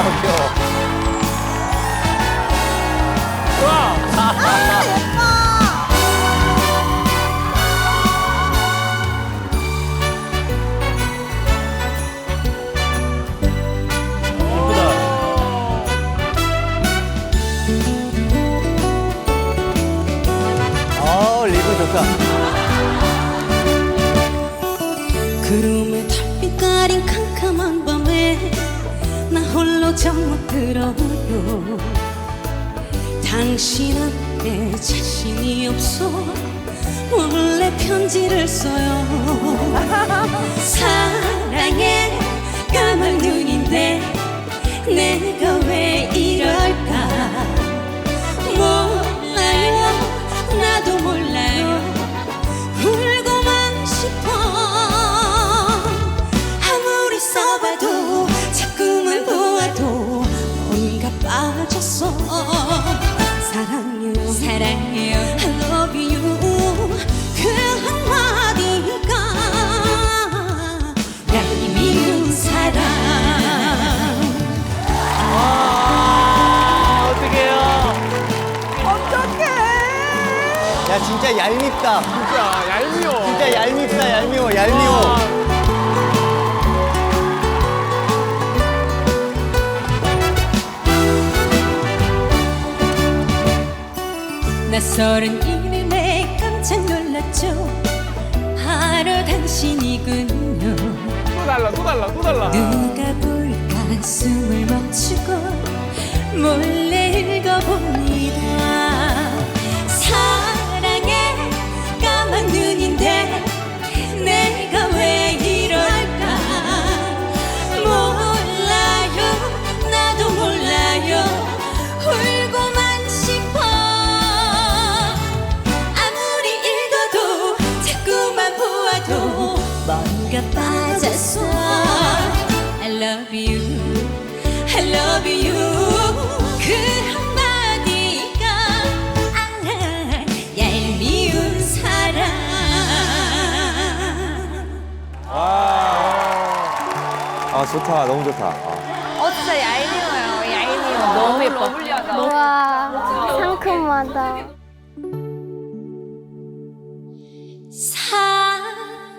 아, 귀여워. 어, 리브 좋다. 나 홀로 잠못 들어요? 당신한테 자신이 없어 몰래 편지를 써요. 사랑해 야, 진짜 얄밉다. 진짜 얄미워. 진짜 얄밉다, 얄미워, 얄미워. 낯설은 이름에 깜짝 놀랐죠 바로 당신이군요 또 달라, 또 달라, 또 달라. 누가 볼까 숨을 멈추고 몰래 읽어봅 아, 좋다. 너무 좋다. 아. 어, 진짜 얄미워요. 얄미워. 너무 예뻐. 러블리하다. 와 상큼하다.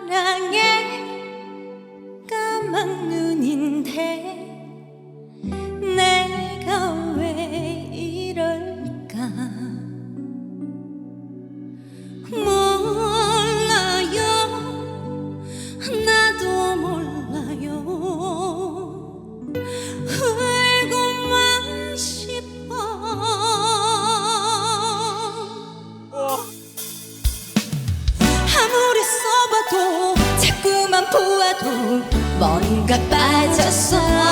사랑해 까만 눈인데 Goodbye to someone